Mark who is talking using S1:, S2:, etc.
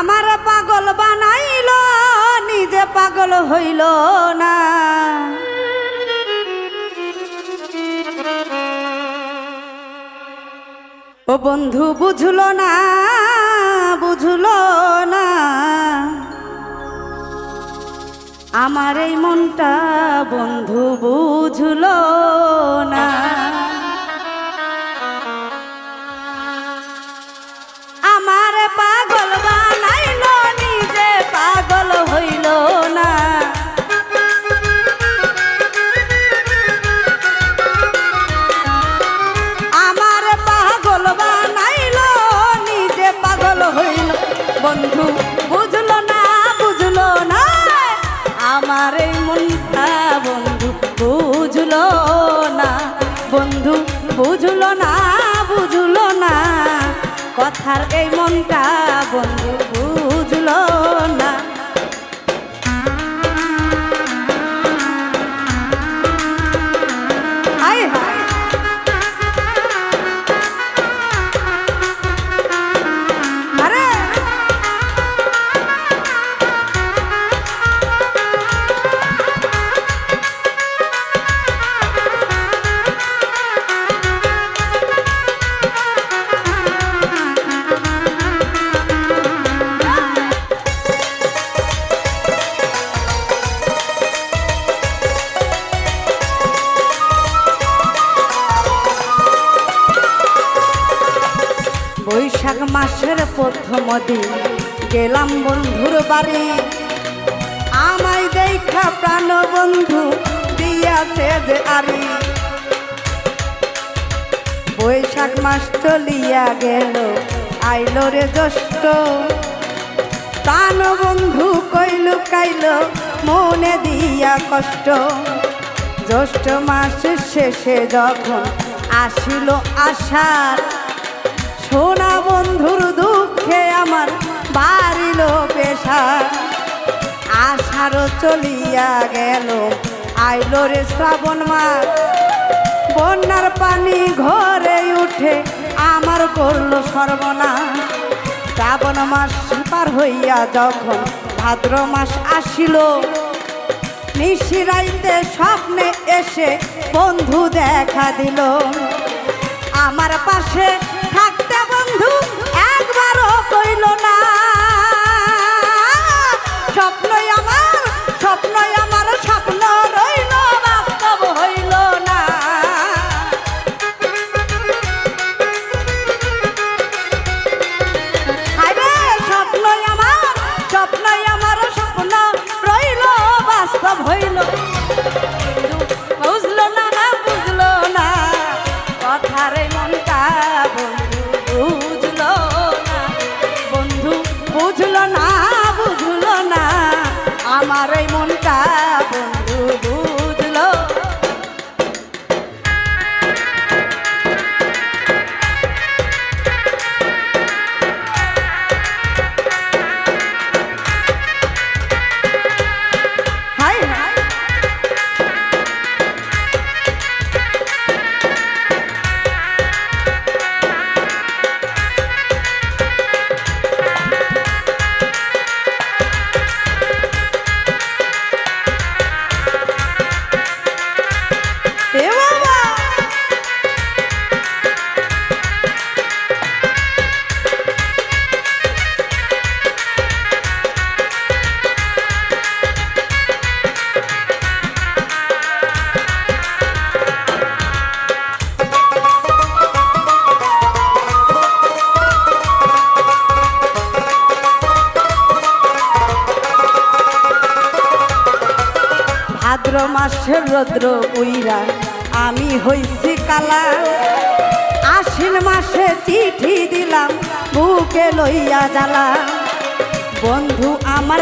S1: আমার পাগল বানাইল, নিজে পাগল হইল না। ও বন্ধু, বুঝলো না বুঝলো না। আমার এই মনটা বন্ধু, বুঝলো আমার মনটা বন্ধু, বুঝলো না। বন্ধু, বুঝলো না বুঝলো না। কথার এই মনটা বন্ধু, বুঝলো না। বৈশাখ মাসের প্রথম দিন। গেলাম বন্ধুর বাড়ি। আমায় দেখা প্রাণ বন্ধু দিয়াছে আরি বৈশাখ মাস চলিয়া গেল, আইল রে জ্যৈষ্ঠ। প্রাণ বন্ধু কইল কাইল, মনে দিয়া কষ্ট। জ্যৈষ্ঠ মাসের শেষে যখন আসিল আষাঢ় সোনা বন্ধুর দুঃখে আমার বাড়িল পেশা। আষাঢ় চলিয়া গেল, আইল রে শ্রাবণ মাস। বন্যার পানি ঘরে উঠে আমার করল সর্বনা শ্রাবণ মাস পার হইয়া যখন ভাদ্র মাস আসিল, নিশিরাইতে স্বপ্নে এসে বন্ধু দেখা দিল। আমার পাশে থাকতে বুঝলো না বুঝলো না। আমার এই মনটা বন্ধু ভাদ্র মাসের রৌদ্র উইরা। আমি হইছি কালা। আশ্বিন মাসে চিঠি দিলাম, বুকে লইয়া জ্বালা। বন্ধু আমার